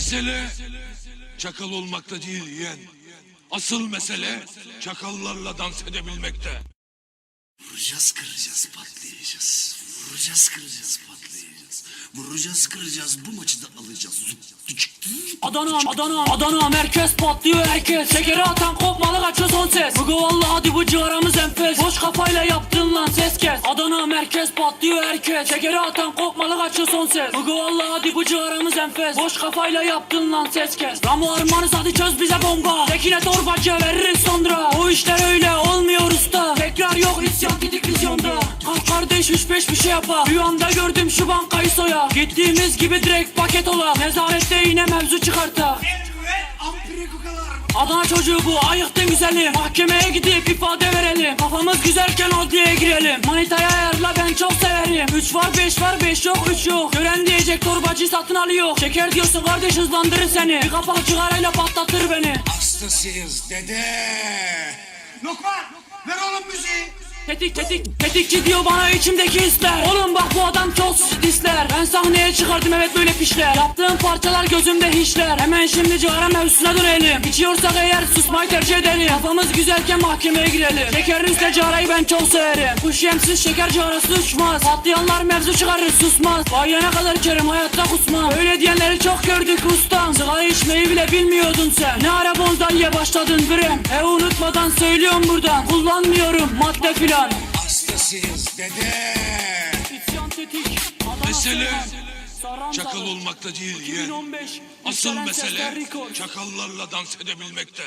Mesele çakal olmakta değil yeğen. Asıl mesele çakallarla dans edebilmekte. Vuracağız kıracağız patlayacağız. Vuracağız kıracağız patlayacağız. Vuracağız kıracağız bu maçı da alacağız. Adana, Adana, Adana merkez patlıyor herkes Şekeri atan kopmalı kaçıyor son ses Bugü valla hadi bu ciğaramız enfes Boş kafayla yaptın lan ses kes Merkez patlıyor herkes. Şekeri atan kopmalı kaçıyor son ses. Bugü valla hadi bu ciğaramız enfes. Boş kafayla yaptın lan ses kes. Ramo armanız hadi çöz bize bomba. Tekine torbacı veririz sonra. O işler öyle olmuyor usta. Tekrar yok isyan gidik vizyonda. Kalk kardeş üç beş bir şey yapa. Rüyamda gördüm şu bankayı soya. Gittiğimiz gibi direkt paket ola. Nezarette yine mevzu çıkarta. Adana çocuğu bu ayıktın güzeli Mahkemeye gidip ifade verelim. Kafamız güzelken adliyeye girelim. Manitaya ayarla severim 3 var 5 var 5 yok 3 yok Gören diyecek torbacı satın alıyor Şeker diyorsun kardeş hızlandırır seni Bir kapak cigarayla patlatır beni Hastasıyız dede. Lokman ver. Tetik tetik tetikçi diyor bana içimdeki hisler. Oğlum bak bu adam çok disler Ben sahneye çıkardım evet böyle fişler Yaptığım parçalar gözümde hiçler. Hemen şimdi cigara mevzusuna dönelim. İçiyorsak eğer susmayı tercih edelim. Kafamız güzelken mahkemeye girelim. Şekerin üstüne cigarayı ben çok severim. Kuş yemsiz şeker cigarası uçmaz. Patlayanlar mevzu çıkarır susmaz. Vay ne kadar kerim hayatta kusmam. Öyle diyenleri çok gördük ustam. Sigara içmeyi bile bilmiyordun sen. Ne ara bonzaiye başladın bre E unutmadan söylüyorum buradan. Kullanmıyorum madde filan Hastasıyız dede. Mesele Çakal olmakta değil yeğen. 2015. Asıl mesele çakallarla dans edebilmekte.